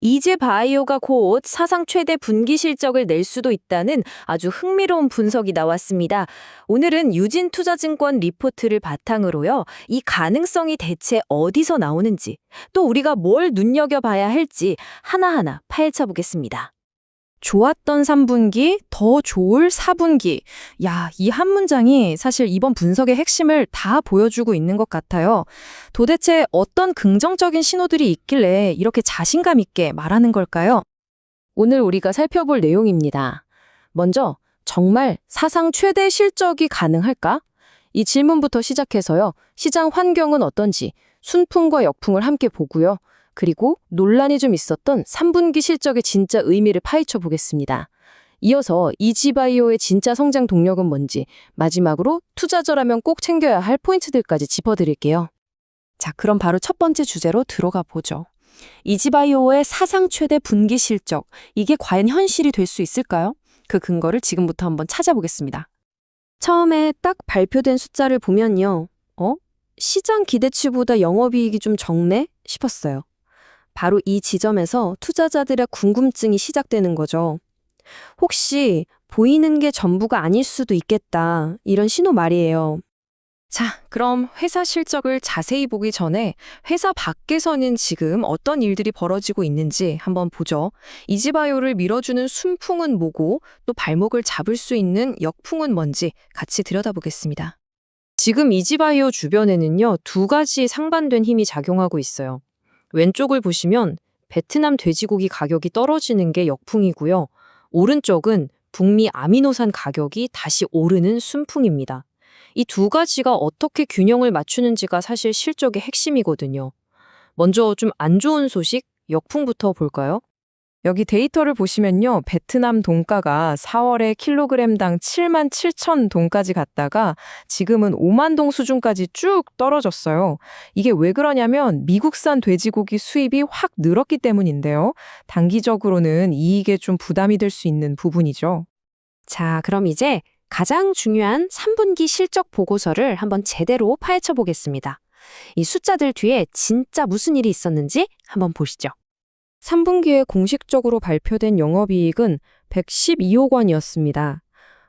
이제 바이오가 곧 사상 최대 분기 실적을 낼 수도 있다는 아주 흥미로운 분석이 나왔습니다. 오늘은 유진투자증권 리포트를 바탕으로요. 이 가능성이 대체 어디서 나오는지, 또 우리가 뭘 눈여겨봐야 할지 하나하나 파헤쳐 보겠습니다. 좋았던 3분기, 더 좋을 4분기. 야, 이 한 문장이 사실 이번 분석의 핵심을 다 보여주고 있는 것 같아요. 도대체 어떤 긍정적인 신호들이 있길래 이렇게 자신감 있게 말하는 걸까요? 오늘 우리가 살펴볼 내용입니다. 먼저, 정말 사상 최대 실적이 가능할까? 이 질문부터 시작해서요. 시장 환경은 어떤지, 순풍과 역풍을 함께 보고요. 그리고 논란이 좀 있었던 3분기 실적의 진짜 의미를 파헤쳐 보겠습니다. 이어서 이지바이오의 진짜 성장 동력은 뭔지, 마지막으로 투자자라면 꼭 챙겨야 할 포인트들까지 짚어드릴게요. 자, 그럼 바로 첫 번째 주제로 들어가 보죠. 이지바이오의 사상 최대 분기 실적, 이게 과연 현실이 될 수 있을까요? 그 근거를 지금부터 한번 찾아보겠습니다. 처음에 딱 발표된 숫자를 보면요. 어? 시장 기대치보다 영업이익이 좀 적네? 싶었어요. 바로 이 지점에서 투자자들의 궁금증이 시작되는 거죠. 혹시 보이는 게 전부가 아닐 수도 있겠다. 이런 신호 말이에요. 자, 그럼 회사 실적을 자세히 보기 전에 회사 밖에서는 지금 어떤 일들이 벌어지고 있는지 한번 보죠. 이지바이오를 밀어주는 순풍은 뭐고 또 발목을 잡을 수 있는 역풍은 뭔지 같이 들여다보겠습니다. 지금 이지바이오 주변에는요, 두 가지 상반된 힘이 작용하고 있어요. 왼쪽을 보시면 베트남 돼지고기 가격이 떨어지는 게 역풍이고요. 오른쪽은 북미 아미노산 가격이 다시 오르는 순풍입니다. 이 두 가지가 어떻게 균형을 맞추는지가 사실 실적의 핵심이거든요. 먼저 좀 안 좋은 소식, 역풍부터 볼까요? 여기 데이터를 보시면요. 베트남 동가가 4월에 킬로그램당 7만 7천 동까지 갔다가 지금은 5만 동 수준까지 쭉 떨어졌어요. 이게 왜 그러냐면 미국산 돼지고기 수입이 확 늘었기 때문인데요. 단기적으로는 이익에 좀 부담이 될 수 있는 부분이죠. 자, 그럼 이제 가장 중요한 3분기 실적 보고서를 한번 제대로 파헤쳐 보겠습니다. 이 숫자들 뒤에 진짜 무슨 일이 있었는지 한번 보시죠. 3분기에 공식적으로 발표된 영업이익은 112억 원이었습니다.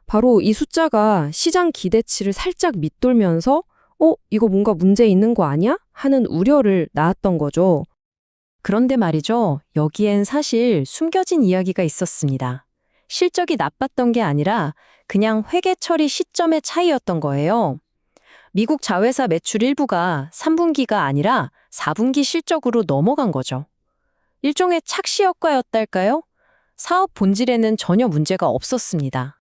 바로 이 숫자가 시장 기대치를 살짝 밑돌면서 어, 이거 뭔가 문제 있는 거 아니야? 하는 우려를 낳았던 거죠. 그런데 말이죠. 여기엔 사실 숨겨진 이야기가 있었습니다. 실적이 나빴던 게 아니라 그냥 회계 처리 시점의 차이였던 거예요. 미국 자회사 매출 일부가 3분기가 아니라 4분기 실적으로 넘어간 거죠. 일종의 착시 효과였달까요? 사업 본질에는 전혀 문제가 없었습니다.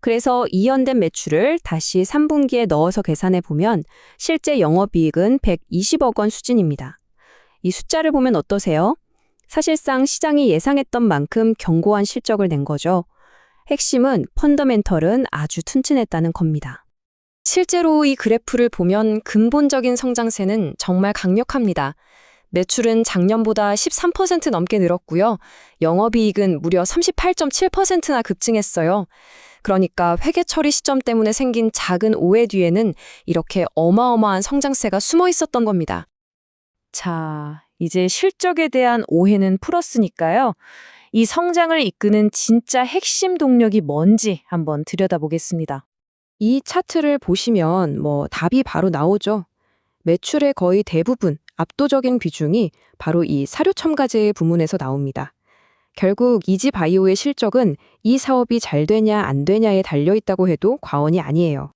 그래서 이연된 매출을 다시 3분기에 넣어서 계산해 보면 실제 영업이익은 120억 원 수준입니다. 이 숫자를 보면 어떠세요? 사실상 시장이 예상했던 만큼 견고한 실적을 낸 거죠. 핵심은 펀더멘털은 아주 튼튼했다는 겁니다. 실제로 이 그래프를 보면 근본적인 성장세는 정말 강력합니다. 매출은 작년보다 13% 넘게 늘었고요. 영업이익은 무려 38.7%나 급증했어요. 그러니까 회계 처리 시점 때문에 생긴 작은 오해 뒤에는 이렇게 어마어마한 성장세가 숨어 있었던 겁니다. 자, 이제 실적에 대한 오해는 풀었으니까요. 이 성장을 이끄는 진짜 핵심 동력이 뭔지 한번 들여다보겠습니다. 이 차트를 보시면 뭐 답이 바로 나오죠. 매출의 거의 대부분, 압도적인 비중이 바로 이 사료 첨가제 부문에서 나옵니다. 결국 이지바이오의 실적은 이 사업이 잘 되냐 안 되냐에 달려 있다고 해도 과언이 아니에요.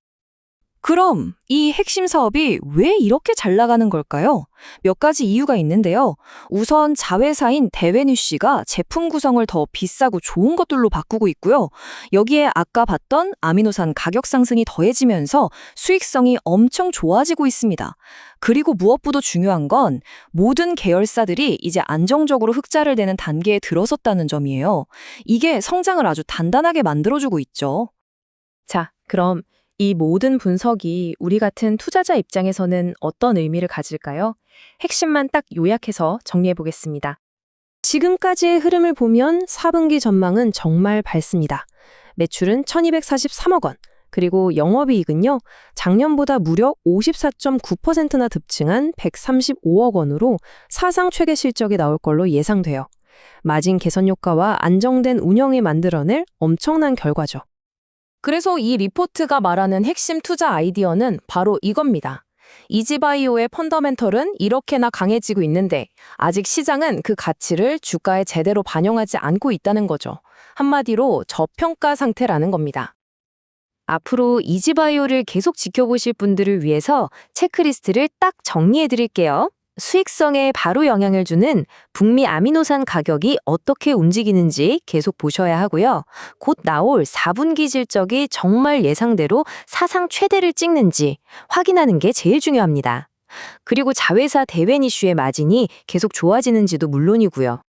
그럼 이 핵심 사업이 왜 이렇게 잘 나가는 걸까요? 몇 가지 이유가 있는데요. 우선 자회사인 대회뉴 씨가 제품 구성을 더 비싸고 좋은 것들로 바꾸고 있고요. 여기에 아까 봤던 아미노산 가격 상승이 더해지면서 수익성이 엄청 좋아지고 있습니다. 그리고 무엇보다 중요한 건 모든 계열사들이 이제 안정적으로 흑자를 내는 단계에 들어섰다는 점이에요. 이게 성장을 아주 단단하게 만들어주고 있죠. 자, 그럼 이 모든 분석이 우리 같은 투자자 입장에서는 어떤 의미를 가질까요? 핵심만 딱 요약해서 정리해 보겠습니다. 지금까지의 흐름을 보면 4분기 전망은 정말 밝습니다. 매출은 1243억 원, 그리고 영업이익은요, 작년보다 무려 54.9%나 급증한 135억 원으로 사상 최대 실적이 나올 걸로 예상돼요. 마진 개선 효과와 안정된 운영에 만들어낼 엄청난 결과죠. 그래서 이 리포트가 말하는 핵심 투자 아이디어는 바로 이겁니다. 이지바이오의 펀더멘털은 이렇게나 강해지고 있는데 아직 시장은 그 가치를 주가에 제대로 반영하지 않고 있다는 거죠. 한마디로 저평가 상태라는 겁니다. 앞으로 이지바이오를 계속 지켜보실 분들을 위해서 체크리스트를 딱 정리해 드릴게요. 수익성에 바로 영향을 주는 북미 아미노산 가격이 어떻게 움직이는지 계속 보셔야 하고요. 곧 나올 4분기 실적이 정말 예상대로 사상 최대를 찍는지 확인하는 게 제일 중요합니다. 그리고 자회사 대외 이슈의 마진이 계속 좋아지는지도 물론이고요.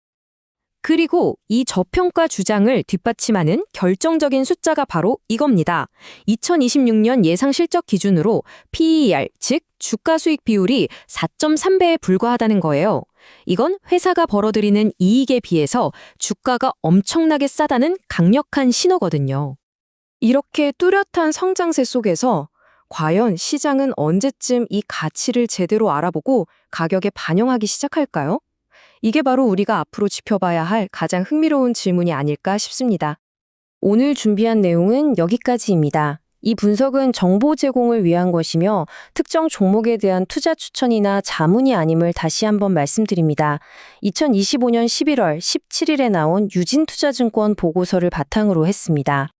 그리고 이 저평가 주장을 뒷받침하는 결정적인 숫자가 바로 이겁니다. 2026년 예상 실적 기준으로 PER, 즉 주가 수익 비율이 4.3배에 불과하다는 거예요. 이건 회사가 벌어들이는 이익에 비해서 주가가 엄청나게 싸다는 강력한 신호거든요. 이렇게 뚜렷한 성장세 속에서 과연 시장은 언제쯤 이 가치를 제대로 알아보고 가격에 반영하기 시작할까요? 이게 바로 우리가 앞으로 짚어봐야 할 가장 흥미로운 질문이 아닐까 싶습니다. 오늘 준비한 내용은 여기까지입니다. 이 분석은 정보 제공을 위한 것이며 특정 종목에 대한 투자 추천이나 자문이 아님을 다시 한번 말씀드립니다. 2025년 11월 17일에 나온 유진투자증권 보고서를 바탕으로 했습니다.